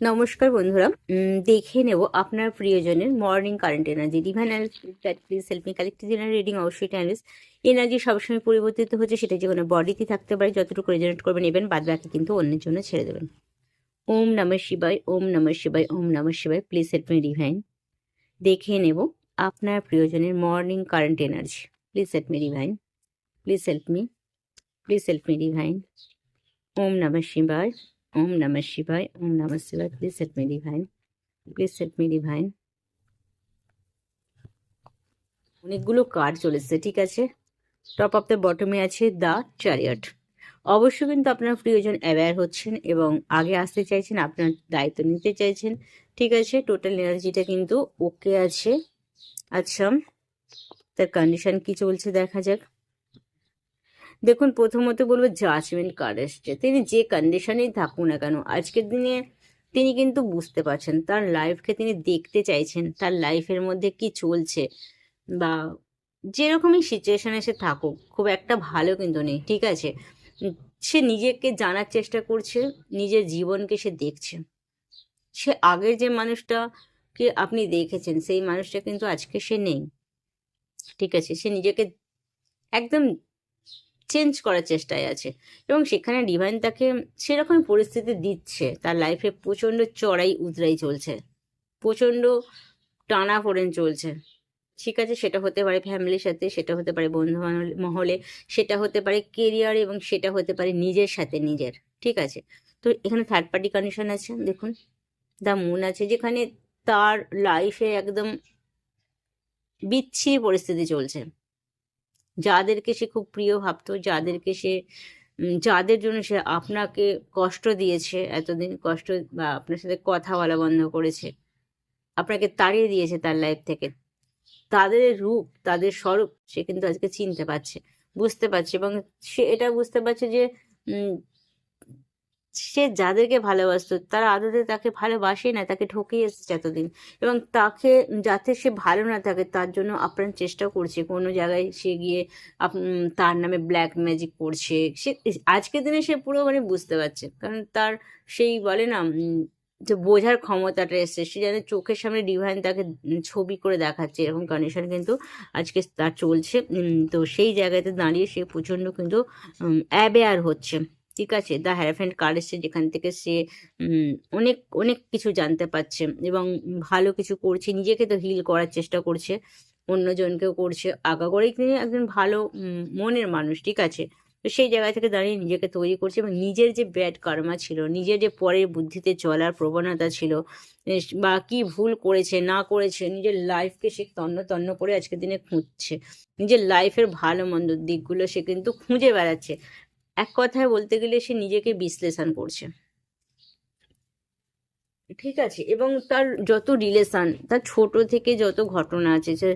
নমস্কার বন্ধুরা। দেখে নেব আপনার প্রিয়জনের morning current energy divine please collective reading অবশ্যই টাইমলেস এনার্জি সবসময় পরিবর্তিত হচ্ছে, সেটা যে কোনো বডিতে থাকতে পারে, যতটুকু রেজনেট করবেন নেবেন বাদ বাকি কিন্তু অন্যের জন্য ছেড়ে দেবেন। ওম নমঃ শিবায়, ওম নমঃ শিবায়, ওম নমঃ শিবায় প্লিজ হেল্প মি ডিভাইন দেখে নেব আপনার প্রিয়জনের morning current energy please help me divine please help me please help me divine ওম নমঃ শিবায়। ওম নমঃ শিবায় ওম নমঃ শিবায় please help me divine please help me divine অনেকগুলো কার্ড চলেছে, ঠিক আছে? টপ অফ দ্য বটমে আছে দ্য চ্যারিয়ট অবশ্যই কিন্তু আপনার প্রিয়জন অ্যাওয়্যার হচ্ছেন এবং আগে আসতে চাইছেন, আপনার দায়িত্ব নিতে চাইছেন, ঠিক আছে? টোটাল এনার্জিটা কিন্তু ওকে আছে। আচ্ছা তার কন্ডিশন কি চলছে দেখা যাক। দেখুন, প্রথমত বলব জাজমেন্ট কার্ড এসছে। তিনি যে কন্ডিশনেই থাকুন না কেন, আজকের দিনে তিনি কিন্তু বুঝতে পারছেন, তার লাইফকে তিনি দেখতে চাইছেন, তার লাইফের মধ্যে কি চলছে বা যেরকমই সিচুয়েশনে সে থাকুক, খুব একটা ভালো কিন্তু নেই, ঠিক আছে? সে নিজেকে জানার চেষ্টা করছে, নিজের জীবনকে সে দেখছে। সে আগের যে মানুষটাকে আপনি দেখেছেন, সেই মানুষটা কিন্তু আজকে সে নেই, ঠিক আছে? সে নিজেকে একদম চেঞ্জ করার চেষ্টায় আছে। এবং সেখানে ডিভাইন তাকে সেরকম পরিস্থিতি দিচ্ছে। তার লাইফে প্রচণ্ড চড়াই উতরাই চলছে। প্রচণ্ড টানা ফোড়েন চলছে। ঠিক আছে, সেটা হতে পারে ফ্যামিলির সাথে, সেটা হতে পারে বন্ধু মহলে, সেটা হতে পারে কেরিয়ার এবং সেটা হতে পারে নিজের সাথে নিজের। ঠিক আছে? তো এখানে থার্ড পার্টি কন্ডিশন আছে, দেখুন। দ্য মুন আছে, যেখানে তার লাইফে একদম বিচ্ছিরি পরিস্থিতি চলছে। যাদেরকে সে খুব প্রিয় ভাবতো, যাদেরকে সে যাদের জন্য সে আপনাকে কষ্ট দিয়েছে, এতদিন কষ্ট বা আপনার সাথে কথা বলা বন্ধ করেছে, আপনাকে তাড়িয়ে দিয়েছে তার লাইফ থেকে, তাদের রূপ, তাদের স্বরূপ সে কিন্তু আজকে চিনতে পারছে, বুঝতে পারছে এবং সে এটা বুঝতে পারছে যে সে যাদেরকে ভালোবাসতো, তারা আদতে তাকে ভালোবাসে না, তাকে ঠকিয়ে এসেছে এতদিন। এবং তাকে যাতে সে ভালো না থাকে, তার জন্য আপ্রাণ চেষ্টা করছে। কোনো জায়গায় সে গিয়ে তার নামে ব্ল্যাক ম্যাজিক করছে। সে আজকের দিনে সে পুরো মানে বুঝতে পারছে। কারণ তার সেই বলে না যে বোঝার ক্ষমতাটা এসছে। সে যেন চোখের সামনে ডিভাইন তাকে ছবি করে দেখাচ্ছে। এরকম কন্ডিশন কিন্তু আজকে তার চলছে। তো সেই জায়গাতে দাঁড়িয়ে সে প্রচণ্ড কিন্তু অ্যাবেয়ার হচ্ছে। ঠিক আছে দ্য হ্যারাফেন্ট কার্ড এসছে যেখান থেকে সে অনেক অনেক কিছু জানতে পারছে এবং ভালো কিছু করছে, নিজেকে তো হিল করার চেষ্টা করছে, অন্যজনকেও করছে, আগা করেই তিনি একজন ভালো মনের মানুষ, ঠিক আছে? তো সেই জায়গা থেকে দাঁড়িয়ে নিজেকে তৈরি করছে এবং নিজের যে ব্যাড কর্মা ছিল, নিজের যে পরের বুদ্ধিতে চলার প্রবণতা ছিল বা কি ভুল করেছে, না করেছে, নিজের লাইফকে সে তন্ন তন্ন করে আজকের দিনে খুঁজছে। নিজের লাইফের ভালো মন্দ দিকগুলো সে কিন্তু খুঁজে বেড়াচ্ছে। এক কথায় বলতে গেলে সে নিজেকে বিশ্লেষণ করছে। ঠিক আছে, এবং তার যত রিলেশন তার ছোট থেকে যত ঘটনা আছে, যে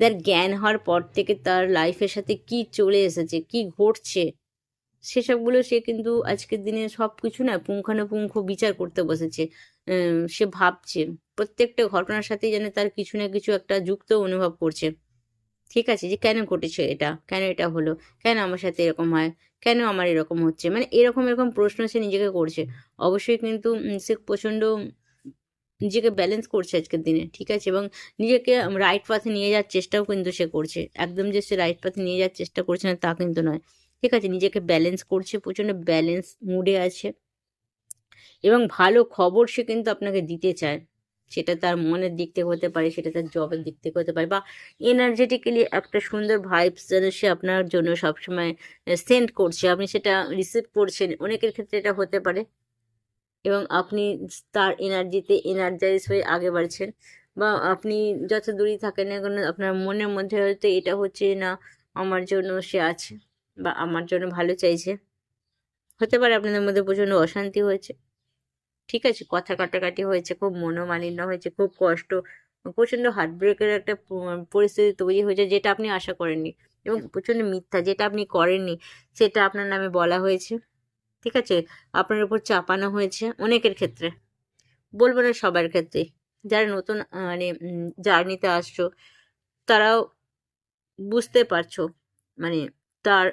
তার জ্ঞান হওয়ার পর থেকে তার লাইফের সাথে কি চলে এসেছে, কি ঘটছে, সেসবগুলো সে কিন্তু আজকের দিনে সব কিছু না পুঙ্খানুপুঙ্খ বিচার করতে বসেছে। সে ভাবছে, প্রত্যেকটা ঘটনার সাথেই যেন তার কিছু না কিছু একটা যুক্ত অনুভব করছে। ঠিক আছে, যে কেন ঘটেছে এটা, কেন এটা হলো, কেন আমার সাথে এরকম হয় কেন আমার এরকম হচ্ছে? মানে এরকম এরকম প্রশ্ন সে নিজেকে করছে। অবশ্যই কিন্তু সে প্রচণ্ড নিজেকে ব্যালেন্স করছে আজকের দিনে, ঠিক আছে? এবং নিজেকে রাইট পাথে নিয়ে যাওয়ার চেষ্টাও কিন্তু সে করছে। একদম যে সে রাইট পাথে নিয়ে যাওয়ার চেষ্টা করছে না, তা কিন্তু নয়, ঠিক আছে? নিজেকে ব্যালেন্স করছে, প্রচণ্ড ব্যালেন্স মুডে আছে। এবং ভালো খবর সে কিন্তু আপনাকে দিতে চায়। সেটা তার মনের দিক থেকে হতে পারে, সেটা তার জবের দিক থেকে হতে পারে বা এনার্জেটিক্যালি একটা সুন্দর ভাইবস যেন সে আপনার জন্য সবসময় সেন্ড করছে। আপনি সেটা রিসিভ করছেন, অনেকের ক্ষেত্রে এটা হতে পারে। এবং আপনি তার এনার্জিতে এনার্জাইজ হয়ে আগে বাড়ছেন বা আপনি যত দূরই থাকেন না কেন আপনার মনের মধ্যে হয়তো এটা হচ্ছে না, আমার জন্য সে আছে বা আমার জন্য ভালো চাইছে। হতে পারে আপনাদের মধ্যে প্রচণ্ড অশান্তি হয়েছে। ঠিক আছে, কথা কাটাকাটি হয়েছে, খুব মনোমালিন্য হয়েছে, খুব কষ্ট, প্রচণ্ড হার্টব্রেকের একটা পরিস্থিতি তৈরি হয়েছে যেটা আপনি আশা করেননি এবং প্রচণ্ড মিথ্যা যেটা আপনি করেননি সেটা আপনার নামে বলা হয়েছে, ঠিক আছে? আপনার উপর চাপানো হয়েছে অনেকের ক্ষেত্রে, বলব না সবার ক্ষেত্রে। যারা নতুন মানে জার্নিতে আসছো, তারাও বুঝতে পারছ মানে তার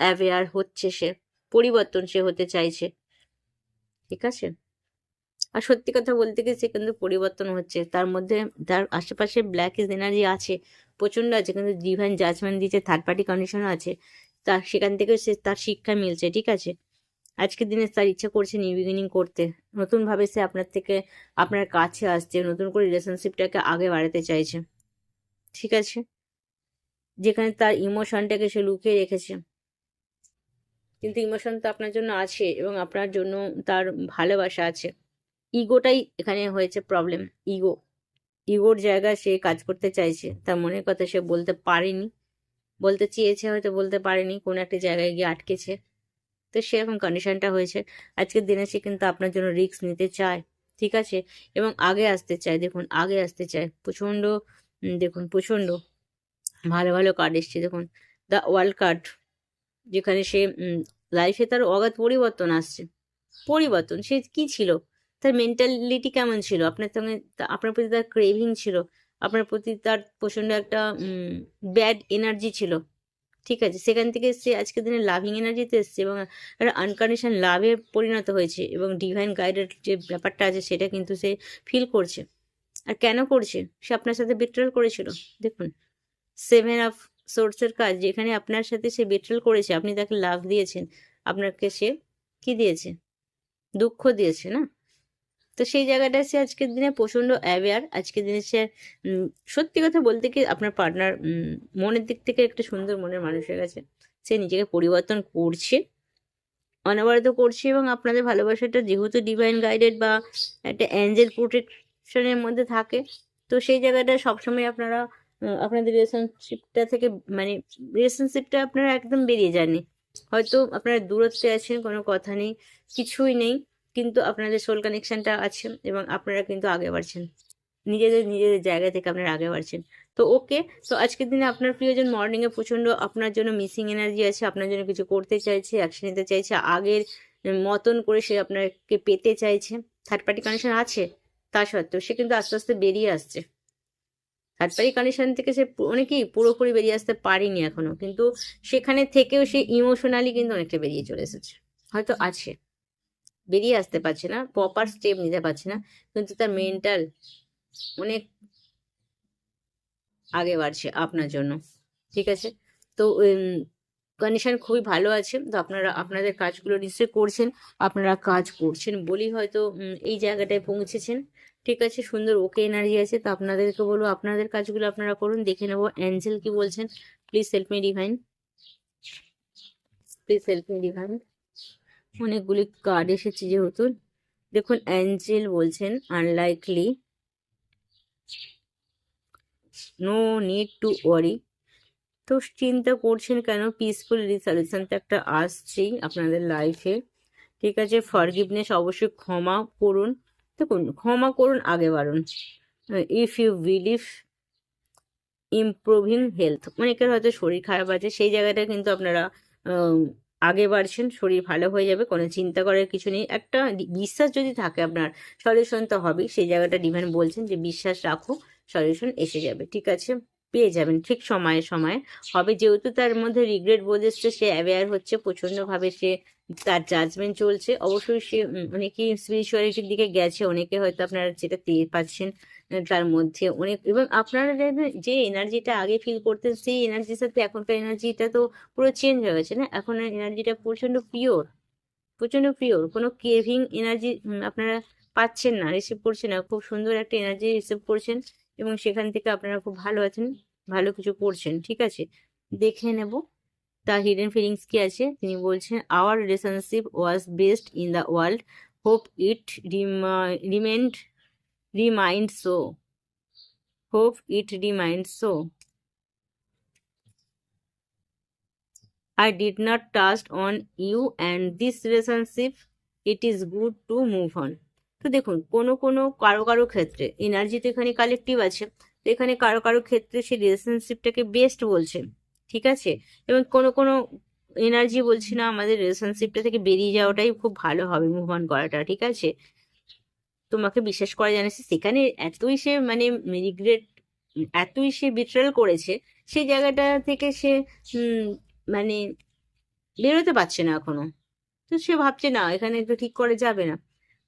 অ্যাওয়্যার হচ্ছে সে পরিবর্তন সে হতে চাইছে, ঠিক আছে? আর সত্যি কথা বলতে গিয়ে সে কিন্তু পরিবর্তন হচ্ছে। তার মধ্যে তার আশেপাশে ব্ল্যাক ইজ এনার্জি আছে, প্রচণ্ড আছে, কিন্তু ডিভাইন জাজমেন্ট দিচ্ছে থার্ড পার্টি কন্ডিশনও আছে। তার সেখান থেকে সে তার শিক্ষা মিলছে, ঠিক আছে? আজকের দিনে তার ইচ্ছা করছে নিউ বিগিনিং করতে। নতুনভাবে সে আপনার থেকে আপনার কাছে আসছে, নতুন করে রিলেশনশিপটাকে আগে বাড়াতে চাইছে। ঠিক আছে? যেখানে তার ইমোশনটাকে সে লুকিয়ে রেখেছে। কিন্তু ইমোশন তো আপনার জন্য আছে এবং আপনার জন্য তার ভালোবাসা আছে। ইগোটাই এখানে হয়েছে প্রবলেম ইগো ইগোর জায়গায় সে কাজ করতে চাইছে, তার মনের কথা সে বলতে পারেনি। বলতে চেয়েছে, হয়তো বলতে পারেনি, কোনো একটা জায়গায় গিয়ে আটকেছে। তো সেরকম কন্ডিশনটা হয়েছে। আজকের দিনে সে কিন্তু আপনার জন্য রিস্ক নিতে চায়, ঠিক আছে? এবং আগে আসতে চায়, দেখুন, আগে আসতে চায়। প্রচণ্ড দেখুন, প্রচণ্ড ভালো ভালো কার্ড এসছে। দেখুন দ্য ওয়ার্ল্ড কার্ড যেখানে সে লাইফে তার অগাধ পরিবর্তন আসছে। পরিবর্তন, সে কি ছিল? তার মেন্টালিটি কেমন ছিল? আপনার সঙ্গে আপনার প্রতি তার ক্রেভিং ছিল? আপনার প্রতি তার প্রচণ্ড একটা ব্যাড এনার্জি ছিল? ঠিক আছে, সেখান থেকে সে আজকের দিনে লাভিং এনার্জিতে এসছে এবং একটা আনকন্ডিশন লাভে পরিণত হয়েছে এবং ডিভাইন গাইডের যে ব্যাপারটা আছে সেটা কিন্তু সে ফিল করছে। আর কেন করছে? সে আপনার সাথে বিট্রল করেছিল? দেখুন সেভেন অফ সোর্সের কাজ, যেখানে আপনার সাথে সে বিট্রল করেছে, আপনি তাকে লাভ দিয়েছেন, আপনাকে সে কি দিয়েছে? দুঃখ দিয়েছে, না? তো সেই জায়গাটা সে আজকের দিনে প্রচণ্ড অ্যাওয়ার আজকের দিনে সে সত্যি কথা বলতে কি আপনার পার্টনার মনের দিক থেকে একটা সুন্দর মনের মানুষ হয়ে গেছে। সে নিজেকে পরিবর্তন করছে, অনবরত করছে এবং আপনাদের ভালোবাসাটা যেহেতু ডিভাইন গাইডেড বা একটা অ্যাঞ্জেল প্রোটেকশনের মধ্যে থাকে, তো সেই জায়গাটা সবসময় আপনারা আপনাদের রিলেশনশিপটা থেকে মানে রিলেশনশিপটা আপনারা একদম বেরিয়ে যাননি। হয়তো আপনারা দূরত্বে আছেন, কোনো কথা নেই, কিছুই নেই। কিন্তু আপনাদের সোল কানেকশনটা আছে এবং আপনারা কিন্তু আগে বাড়ছেন। নিজেদের নিজেদের জায়গা থেকে আপনারা আগে বাড়ছেন। তো ওকে তো আজকের দিনে আপনার প্রিয়জন মর্নিংয়ে প্রচণ্ড আপনার জন্য মিসিং এনার্জি আছে, আপনার জন্য কিছু করতে চাইছে অ্যাকশন নিতে চাইছে, আগের মতন করে সে আপনাকে পেতে চাইছে। থার্ড পার্টি কানেকশন আছে, তা সত্ত্বেও সে কিন্তু আস্তে আস্তে বেরিয়ে আসছে। থার্ড পার্টি কানেকশন থেকে সে অনেকেই পুরোপুরি বেরিয়ে আসতে পারেনি এখনও। কিন্তু সেখানে থেকেও সে ইমোশনালি কিন্তু অনেকটা বেরিয়ে চলে এসেছে। হয়তো আছে। বেরিয়ে আসতে পারছে না প্রপার স্টেপ নিতে পারছে না, কিন্তু তার মেন্টাল অনেক আগে বাড়ছে আপনার জন্য, ঠিক আছে? তো কন্ডিশন খুবই ভালো আছে, তো আপনারা, আপনাদের কাজগুলো নিশ্চয়ই করছেন, আপনারা কাজ করছেন বলি হয়তো এই জায়গাটায় পৌঁছেছেন, ঠিক আছে? সুন্দর ওকে এনার্জি আছে, তো আপনাদেরকে বলব, আপনাদের কাজগুলো আপনারা করুন, দেখে নেব অ্যাঞ্জেল কি বলছেন please help me divine please help me divine অনেকগুলি কার্ড এসেছে যেহেতু। দেখুন অ্যাঞ্জেল বলছেন unlikely no need to worry তো চিন্তা করছেন কেন? পিসফুল রিসলিউশন তো একটা আসছেই আপনাদের লাইফে ঠিক আছে ফরগিভনেস অবশ্যই ক্ষমা করুন। দেখুন, ক্ষমা করুন, আগে বাড়ুন। If you believe improving health অনেকের হয়তো শরীর খারাপ আছে, সেই জায়গাটা কিন্তু আপনারা আগে বাড়ছেন, শরীর ভালো হয়ে যাবে, কোনো চিন্তা করার কিছু নেই। একটা বিশ্বাস যদি থাকে আপনার, সলিউশন তো হবেই। সেই জায়গাটা ডিভেন বলছেন যে, বিশ্বাস রাখো সলিউশন এসে যাবে। ঠিক আছে? পেয়ে যাবেন ঠিক সময়ে সময়ে। হবে যেহেতু তার মধ্যে রিগ্রেট বোধ এসছে, সে অ্যাওয়্যার হচ্ছে, প্রচণ্ডভাবে সে তার জাজমেন্ট চলছে। অবশ্যই সে অনেকেই স্পিরিচুয়ালিটির দিকে গেছে, অনেকে হয়তো আপনারা যেটা টের পাচ্ছেন তার মধ্যে অনেক এবং আপনারা যে- যে এনার্জিটা আগে ফিল করতেন, সেই এনার্জির সাথে এখনকার এনার্জিটা তো পুরো চেঞ্জ হয়ে গেছে না? এখন এনার্জিটা প্রচণ্ড পিওর প্রচণ্ড পিওর কোনো কেভিং এনার্জি আপনারা পাচ্ছেন না রিসিভ করছেন না। খুব সুন্দর একটা এনার্জি রিসিভ করছেন এবং সেখান থেকে আপনারা খুব ভালো আছেন। ভালো কিছু করছেন ঠিক আছে? দেখে নেব। তার হিডেন ফিলিংস কি আছে? তিনি বলছেন our relationship was best in the world hope it remind remind so hope it remind so I did not trust on you and this relationship. It is good to move on. তো দেখুন কোনো কোনো কারও কারও ক্ষেত্রে energy তো এখানে collective আছে। তো এখানে কারও কারও ক্ষেত্রে সে রিলেশনশিপটাকে বেস্ট বলছে, ঠিক আছে? এবং কোনো কোনো এনার্জি বলছি না, আমাদের রিলেশনশিপটা থেকে বেরিয়ে যাওয়াটাই খুব ভালো হবে মুভ অন করাটা, ঠিক আছে? তোমাকে বিশ্বাস করা জানিস সেখানে এতই সে মানে রিগ্রেট এতই সে বিট্রেল করেছে, সেই জায়গাটা থেকে সে মানে বেরোতে পারছে না এখনও। তো সে ভাবছে, না, এখানে তো ঠিক করে যাবে না।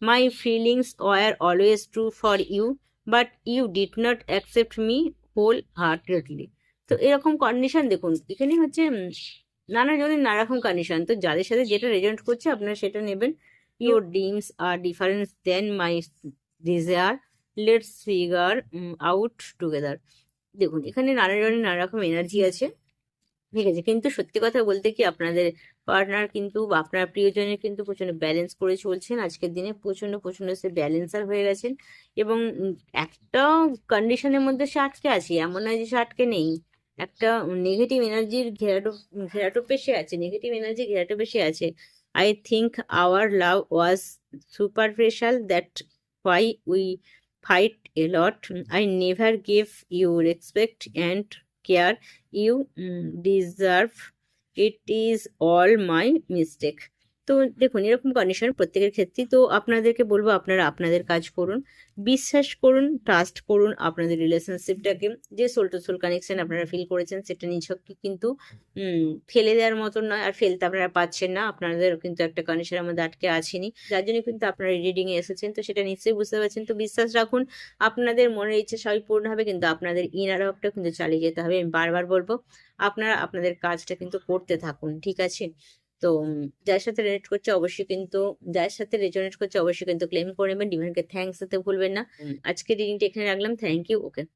My feelings were always true for you but you did not accept me wholeheartedly তো এরকম কন্ডিশন দেখুন, এখানে হচ্ছে নানা জনের নানা রকম কন্ডিশন তো যাদের সাথে যেটা রেজেন্ট করছে, আপনারা সেটা নেবেন। Your dreams are difference than my desire let's figure out together দেখুন, এখানে নানা জনের নানা রকম এনার্জি আছে। ঠিক আছে। কিন্তু সত্যি কথা বলতে কি আপনাদের পার্টনার কিন্তু আপনার প্রিয়জনের কিন্তু প্রচণ্ড ব্যালেন্স করে চলছেন। আজকের দিনে প্রচণ্ড প্রচণ্ড সে ব্যালেন্সার হয়ে গেছেন। এবং একটা কন্ডিশনের মধ্যে সে আটকে আছে। এমন নয় যে সে আটকে নেই। একটা নেগেটিভ এনার্জির ঘেরাটো, ঘেরাটোপে সে আছে। নেগেটিভ এনার্জি ঘেরাটোপে সে আছে। I think our love was super superficial that why we fight a lot I never give you respect and care. You mm, deserve. It is all my mistake. তো দেখুন, এরকম condition প্রত্যেকের ক্ষেত্রেই। তো আপনাদেরকে বলব, আপনারা আপনাদের কাজ করুন। বিশ্বাস করুন ট্রাস্ট করুন আপনাদের রিলেশনশিপটাকে যে সোল টু সোল কানেকশন আপনারা ফিল করেছেন, সেটা নিছকই কিন্তু ফেলে দেওয়ার মতন নয়। আর ফেলতে আপনারা পাচ্ছেন না। আপনাদের কিন্তু একটা কন্ডিশনের মধ্যে আটকে আসেনি যার জন্য কিন্তু আপনারা রিডিং এ এসেছেন। তো সেটা নিশ্চয়ই বুঝতে পারছেন। তো বিশ্বাস রাখুন, আপনাদের মনের ইচ্ছে সবই পূর্ণ হবে, কিন্তু আপনাদের ইনার ওয়ার্কটা কিন্তু চালিয়ে যেতে হবে। আমি বারবার বলব, আপনারা আপনাদের কাজটা কিন্তু করতে থাকুন, ঠিক আছে? তো যার সাথে রেজনেট করছে অবশ্যই কিন্তু যার সাথে রেজনেট করছে অবশ্যই কিন্তু ক্লেম করে নেবেন। ডিভাইনকে থ্যাংকস দিতে ভুলবেন না। আজকে রিডিংটা এখানে রাখলাম। Thank you okay